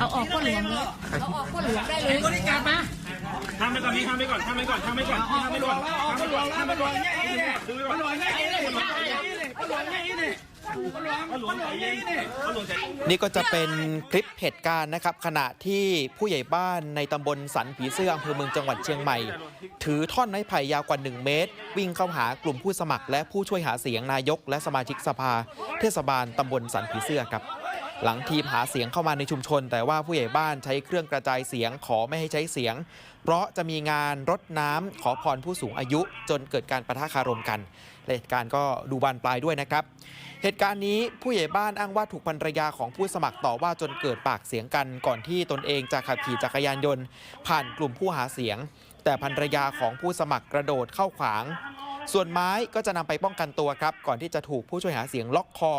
เอาออกก็เหลืองเลยเอาออกก็เหลืองได้เลยบริการมาทำไปก่อนนี่ทำไปก่อนทำไปก่อนทำไปก่อนทำไปก่อนทำไปก่อนทำไปก่อนดูไปก่อนหลวงไงนี่หลวงไงนี่หลวงไงนี่หลวงไงนี่หลวงใจนี่ก็จะเป็นคลิปเหตุการณ์นะครับ ขณะที่ผู้ใหญ่บ้านในตำบลสันผีเสื้ออำเภอเมืองจังหวัดเชียงใหม่ ถือท่อนไม้ไผ่ยาวกว่า 1 เมตร วิ่งเข้าหากลุ่มผู้สมัคร และผู้ช่วยหาเสียงนายก และสมาชิกสภา เทศบาลตำบลสันผีเสื้อครับ หลังทีมหาเสียงเข้ามาในชุมชน แต่ว่าผู้ใหญ่บ้านใช้เครื่องกระจายเสียงขอไม่ให้ใช้เสียง เพราะจะมีงานรดน้ำขอพรผู้สูงอายุจนเกิดการประทะคารมกันเหตุการณ์ก็ดูบานปลายด้วยนะครับ เหตุการณ์นี้ผู้ใหญ่บ้านอ้างว่าถูกภรรยาของผู้สมัครต่อว่าจนเกิดปากเสียงกัน ก่อนที่ตนเองจะขับขี่จักรยานยนต์ ผ่านกลุ่มผู้หาเสียง แต่ภรรยาของผู้สมัครกระโดดเข้าขวาง ส่วนไม้ก็จะนำไปป้องกันตัวครับ ก่อนที่จะถูกผู้ช่วยหาเสียงล็อกคอ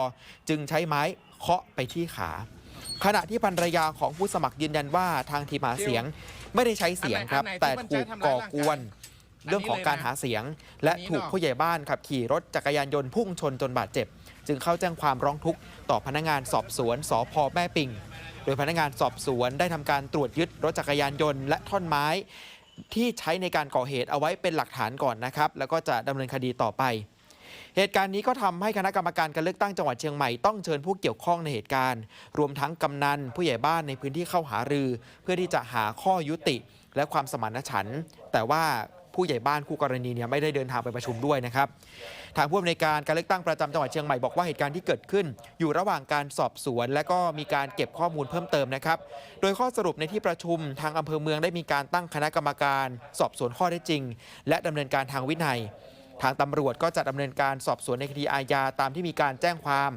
จึงใช้ไม้เคาะไปที่ขา ขณะที่ภรรยาของผู้สมัครยืนยันว่าทางทีมหาเสียงไม่ได้ใช้เสียงครับ แต่ถูกก่อกวนเรื่องของการหาเสียง และถูกผู้ใหญ่บ้านขับขี่รถจักรยานยนต์พุ่งชนจนบาดเจ็บ จึงเข้าแจ้งความร้องทุกข์ต่อพนักงานสอบสวนสพแม่ปิง โดยพนักงานสอบสวนได้ทำการตรวจยึดรถจักรยานยนต์และท่อนไม้ ที่ใช้ในการก่อเหตุเอาไว้เป็นหลักฐานก่อนนะครับ แล้วก็จะดำเนินคดีต่อไป เหตุการณ์นี้ก็ทำให้คณะกรรมการการเลือกตั้งจังหวัดเชียงใหม่ต้องเชิญผู้เกี่ยวข้องในเหตุการณ์ รวมทั้งกำนันผู้ใหญ่บ้านในพื้นที่เข้าหารือ เพื่อที่จะหาข้อยุติและความสมานฉันท์แต่ว่า ผู้ใหญ่บ้านคู่กรณีเนี่ยไม่ได้เดินทางไปประชุมด้วยนะครับ ทางผู้อำนวยการการเลือกตั้งประจำจังหวัดเชียงใหม่บอกว่าเหตุการณ์ที่เกิดขึ้น อยู่ระหว่างการสอบสวน และก็มีการเก็บข้อมูลเพิ่มเติมนะครับ โดยข้อสรุปในที่ประชุมทางอำเภอเมืองได้มีการตั้งคณะกรรมการ สอบสวนข้อเท็จจริง และดำเนินการทางวินัย ทางตำรวจก็จะดำเนินการสอบสวนในคดีอาญาตามที่มีการแจ้งความ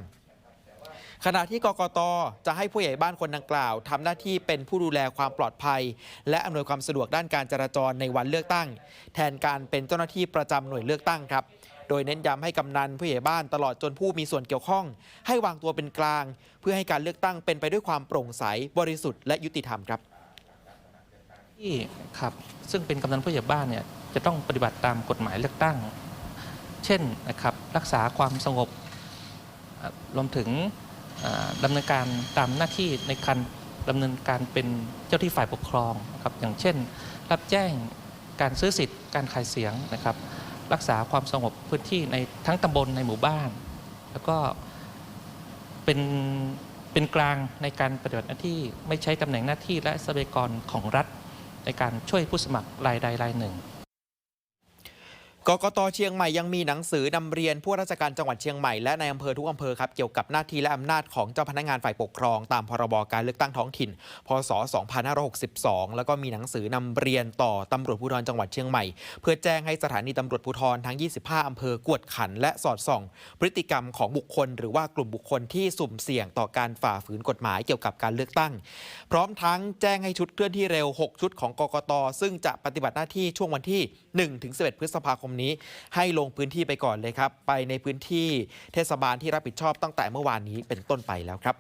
ขณะที่กกตจะให้ผู้ใหญ่บ้านคนดังกล่าวทำหน้าที่เป็นผู้ดูแลความปลอดภัย และอำนวยความสะดวกด้านการจราจรในวันเลือกตั้ง แทนการเป็นเจ้าหน้าที่ประจำหน่วยเลือกตั้งครับโดยเน้นย้ำให้กำนันผู้ใหญ่บ้านตลอดจนผู้มีส่วนเกี่ยวข้อง ให้วางตัวเป็นกลาง เพื่อให้การเลือกตั้งเป็นไปด้วยความโปร่งใสบริสุทธิ์และยุติธรรมครับที่ครับซึ่งเป็นกำนันผู้ใหญ่บ้านเนี่ยจะต้องปฏิบัติตามกฎหมายเลือกตั้ง เช่นนะครับรักษาความสงบรวมถึง อ่าดำเนินการตามหน้าที่ในการดำเนินการเป็นเจ้าที่ฝ่ายปกครองนะครับอย่างเช่น รับแจ้งการซื้อสิทธิ์การขายเสียงนะครับ รักษาความสงบพื้นที่ในทั้งตำบลในหมู่บ้าน แล้วก็เป็นเป็นกลางในการปฏิบัติหน้าที่ไม่ใช้ตำแหน่งหน้าที่และทรัพยากรของรัฐในการช่วยผู้สมัครรายใดรายหนึ่ง กกตเชียงใหม่ยังมีหนังสือนำเรียนผู้ราชการจังหวัดเชียงใหม่และในอำเภอทุกอำเภอครับเกี่ยวกับหน้าที่และอำนาจของเจ้าพนักงานฝ่ายปกครอง ตามพรบการเลือกตั้งท้องถิ่น พศ 2562 แล้วก็มีหนังสือนำเรียนต่อตำรวจภูธรจังหวัดเชียงใหม่ เพื่อแจ้งให้สถานีตำรวจภูธรทั้ง 25 อำเภอกวดขัน และสอดส่อง พฤติกรรมของบุคคล หรือว่ากลุ่มบุคคลที่สุ่มเสี่ยงต่อการฝ่าฝืนกฎหมายเกี่ยวกับการเลือกตั้ง พร้อมทั้งแจ้งให้ชุดเคลื่อนที่เร็ว 6 ชุดของกกตซึ่งจะปฏิบัติหน้าที่ช่วงวันที่ 1-11 พฤษภาคมนี้ให้ลงพื้นที่ไปก่อนเลยครับ ไปในพื้นที่เทศบาลที่รับผิดชอบตั้งแต่เมื่อวานนี้เป็นต้นไปแล้วครับ